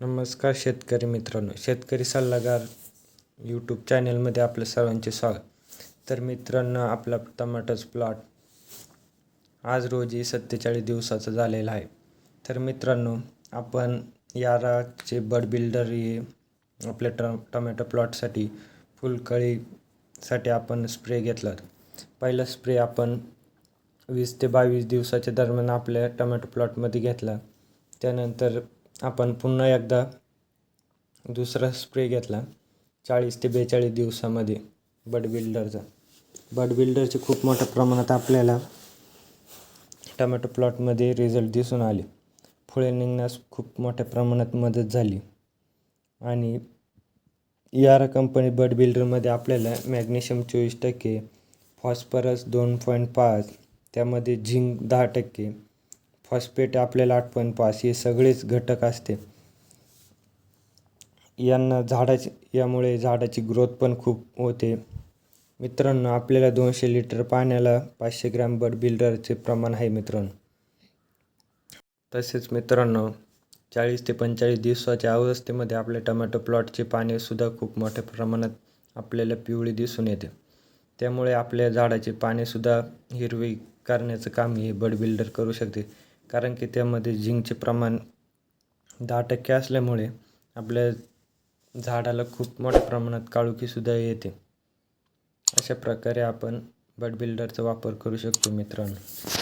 नमस्कार शेतकरी मित्रांनो शेतकरी सल्लागार यूट्यूब चॅनलमध्ये आपलं सर्वांचे स्वागत. तर मित्रांनो आपला टमाटोच प्लॉट आज रोजी सत्तेचाळीस दिवसाचा झालेला आहे. तर मित्रांनो आपण याराचे बड बिल्डर हे आपल्या ट टमॅटो प्लॉटसाठी फुलकळीसाठी आपण स्प्रे घेतला पहिला स्प्रे आपण वीस ते बावीस दिवसाच्या दरम्यान आपल्या टमॅटो प्लॉटमध्ये घेतला. त्यानंतर आपण पुन्हा एकदा दुसरा स्प्रे घेतला चाळीस ते बेचाळीस दिवसामध्ये बड बिल्डरचा बड बिल्डरचे खूप मोठ्या प्रमाणात आपल्याला टमॅटो प्लॉटमध्ये रिझल्ट दिसून आले. फुळे निघण्यास खूप मोठ्या प्रमाणात मदत झाली. आणि यारा कंपनी बड बिल्डरमध्ये आपल्याला मॅग्नेशियम चोवीस टक्के फॉस्फरस दोन पॉईंट पाच त्यामध्ये झिंक दहा टक्के फॉस्फेट आपल्याला आठ पॉईंट पाच हे सगळेच घटक असते. यांना झाडाची यामुळे झाडाची ग्रोथ पण खूप होते. मित्रांनो आपल्याला दोनशे लिटर पाण्याला पाचशे ग्रॅम बड बिल्डरचे प्रमाण आहे मित्रांनो. तसेच मित्रांनो चाळीस ते पंचेचाळीस दिवसाच्या अवस्थेमध्ये आपल्या टमॅटो प्लॉटचे पानेसुद्धा खूप मोठ्या प्रमाणात आपल्याला पिवळी दिसून येते. त्यामुळे आपल्या झाडाचे पानेसुद्धा हिरवी करण्याचं काम हे बड बिल्डर करू शकते. कारण की त्यामध्ये झिंकचे प्रमाण दहा टक्के असल्यामुळे आपल्या झाडाला खूप मोठ्या प्रमाणात काळुखीसुद्धा येते. अशा प्रकारे आपण बड बिल्डरचा वापर करू शकतो मित्रांनो.